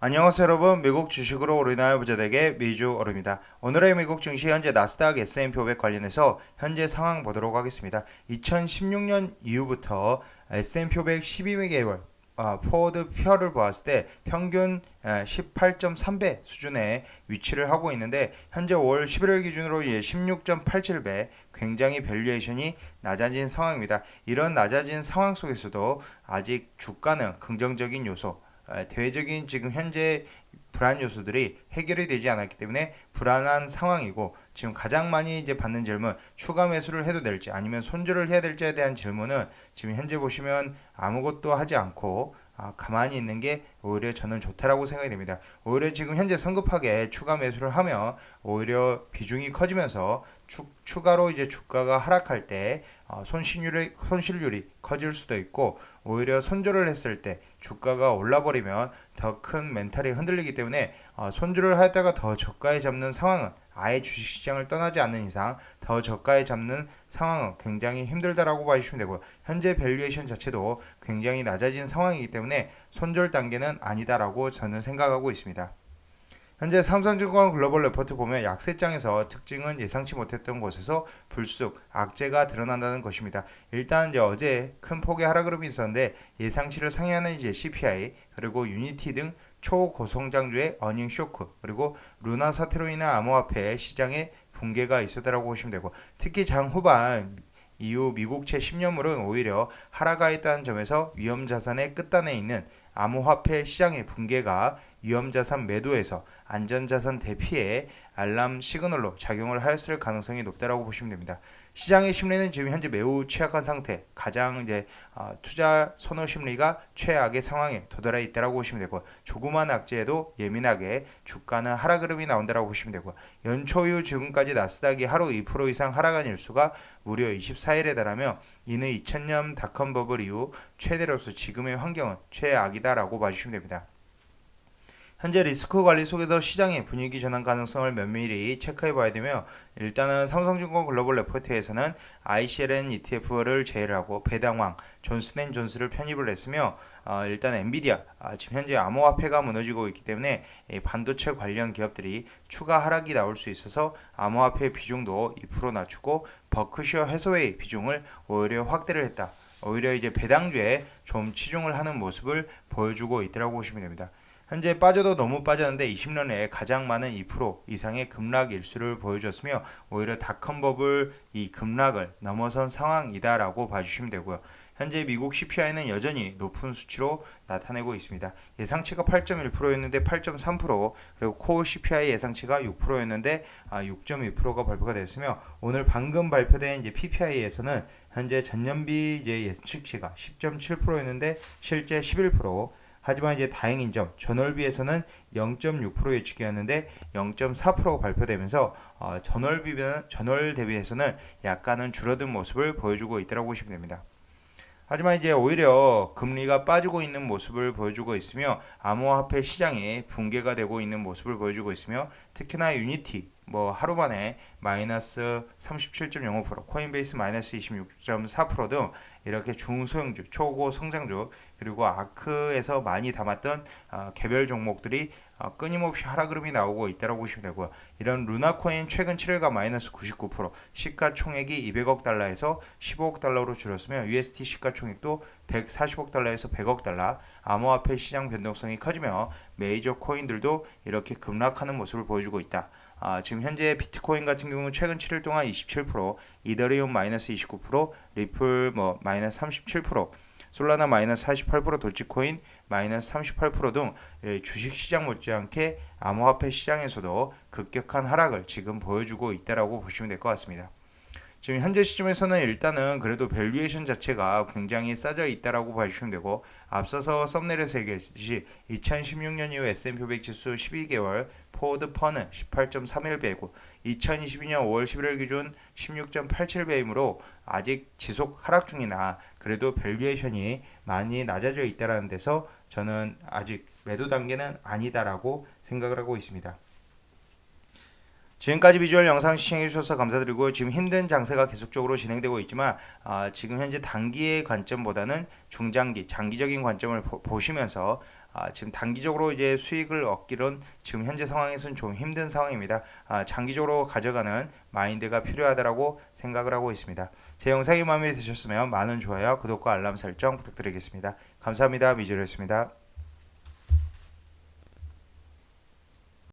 안녕하세요 여러분. 미국 주식으로 오르나요 부자되게 미주 오릅니다. 오늘의 미국 증시 현재 나스닥 S&P 500 관련해서 현재 상황 보도록 하겠습니다. 2016년 이후부터 S&P 500 12개월 아, 포워드 표를 보았을 때 평균 18.3배 수준의 위치를 하고 있는데 현재 5월 11일 기준으로 16.87배 굉장히 밸류에이션이 낮아진 상황입니다. 이런 낮아진 상황 속에서도 아직 주가는 긍정적인 요소 에, 대외적인 지금 현재 불안 요소들이 해결이 되지 않았기 때문에 불안한 상황이고 지금 가장 많이 이제 받는 질문 추가 매수를 해도 될지 아니면 손절을 해야 될지에 대한 질문은 지금 현재 보시면 아무것도 하지 않고 아, 가만히 있는 게 오히려 저는 좋다라고 생각이 됩니다. 오히려 지금 현재 성급하게 추가 매수를 하면 오히려 비중이 커지면서 추, 추가로 이제 주가가 하락할 때 어, 손실률이 손실률이 커질 수도 있고 오히려 손절을 했을 때 주가가 올라버리면 더 큰 멘탈이 흔들리기 때문에 어, 손절을 하다가 더 저가에 잡는 상황은 아예 주식시장을 떠나지 않는 이상 더 저가에 잡는 상황은 굉장히 힘들다라고 봐주시면 되고요. 현재 밸류에이션 자체도 굉장히 낮아진 상황이기 때문에 손절 단계는 아니다라고 저는 생각하고 있습니다. 현재 삼성증권 글로벌 레포트 보면 약세장에서 특징은 예상치 못했던 곳에서 불쑥 악재가 드러난다는 것입니다. 일단 이제 어제 큰 폭의 하락 흐름이 있었는데 예상치를 상회하는 이제 CPI 그리고 유니티 등 초고성장주의 어닝 쇼크 그리고 루나 사태로 인한 암호화폐 시장의 붕괴가 있었다라고 보시면 되고 특히 장 후반 이후 미국채 10년물은 오히려 하락하 있다는 점에서 위험자산의 끝단에 있는 암호화폐 시장의 붕괴가 위험자산 매도에서 안전자산 대피에 알람 시그널로 작용을 하였을 가능성이 높다라고 보시면 됩니다. 시장의 심리는 지금 현재 매우 취약한 상태, 가장 이제 어, 투자 선호 심리가 최악의 상황에 도달해 있다라고 보시면 되고 조그만 악재에도 예민하게 주가는 하락 흐름이 나온다라고 보시면 되고 연초 이후 지금까지 나스닥이 하루 2% 이상 하락한 일수가 무려 24일에 달하며 이는 2000년 닷컴 버블 이후 최대로서 지금의 환경은 최악이다 라고 봐주시면 됩니다. 현재 리스크 관리 속에서 시장의 분위기 전환 가능성을 면밀히 체크해 봐야 되며 일단은 삼성증권 글로벌 레포트에서는 ICLN ETF를 제외하고 배당왕 존슨앤존스를 편입을 했으며 어, 일단 엔비디아 아, 지금 현재 암호화폐가 무너지고 있기 때문에 반도체 관련 기업들이 추가 하락이 나올 수 있어서 암호화폐 비중도 2% 낮추고 버크셔 해소웨이 비중을 오히려 확대를 했다. 오히려 이제 배당주에 좀 치중을 하는 모습을 보여주고 있다고 보시면 됩니다. 현재 빠져도 너무 빠졌는데 20년에 가장 많은 2% 이상의 급락 일수를 보여줬으며 오히려 닷컴 버블 이 급락을 넘어선 상황이다라고 봐주시면 되고요. 현재 미국 CPI는 여전히 높은 수치로 나타내고 있습니다. 예상치가 8.1%였는데 8.3% 그리고 코어 CPI 예상치가 6%였는데 6.2%가 발표가 됐으며 오늘 방금 발표된 이제 PPI에서는 현재 전년비 이제 예측치가 10.7%였는데 실제 11% 하지만 이제 다행인 점 전월비에서는 0.6% 예측이었는데 0.4%가 발표되면서 어, 전월비는 전월 대비해서는 약간은 줄어든 모습을 보여주고 있다고 보시면 됩니다. 하지만 이제 오히려 금리가 빠지고 있는 모습을 보여주고 있으며 암호화폐 시장이 붕괴가 되고 있는 모습을 보여주고 있으며 특히나 유니티 뭐 하루 만에 마이너스 37.05% 코인베이스 마이너스 26.4%등 이렇게 중소형주 초고 성장주 그리고 아크에서 많이 담았던 어, 개별 종목들이 어, 끊임없이 하락 흐름이 나오고 있다고 보시면 되고요. 이런 루나코인 최근 7일간 마이너스 99% 시가총액이 200억 달러에서 15억 달러로 줄었으며 UST 시가총액도 140억 달러에서 100억 달러 암호화폐 시장 변동성이 커지며 메이저 코인들도 이렇게 급락하는 모습을 보여주고 있다. 아, 지금 현재 비트코인 같은 경우 최근 7일 동안 27%, 이더리움 마이너스 29%, 리플 뭐 마이너스 37%, 솔라나 마이너스 48%, 도치코인 마이너스 38%등 예, 주식 시장 못지않게 암호화폐 시장에서도 급격한 하락을 지금 보여주고 있다라고 보시면 될 것 같습니다. 지금 현재 시점에서는 일단은 그래도 밸류에이션 자체가 굉장히 싸져 있다라고 봐주시면 되고 앞서서 썸네일에서 얘기했듯이 2016년 이후 S&P 500 지수 12개월 포워드 펀은 18.31배이고 2022년 5월 11일 기준 16.87배이므로 아직 지속 하락 중이나 그래도 밸류에이션이 많이 낮아져 있다라는 데서 저는 아직 매도 단계는 아니다라고 생각을 하고 있습니다. 지금까지 비주얼 영상 시청해주셔서 감사드리고 지금 힘든 장세가 계속적으로 진행되고 있지만 아, 지금 현재 단기의 관점보다는 중장기, 장기적인 관점을 보, 보시면서 아, 지금 단기적으로 이제 수익을 얻기론 지금 현재 상황에서는 좀 힘든 상황입니다. 아, 장기적으로 가져가는 마인드가 필요하다라고 생각을 하고 있습니다. 제 영상이 마음에 드셨으면 많은 좋아요, 구독과 알람 설정 부탁드리겠습니다. 감사합니다. 미주였습니다.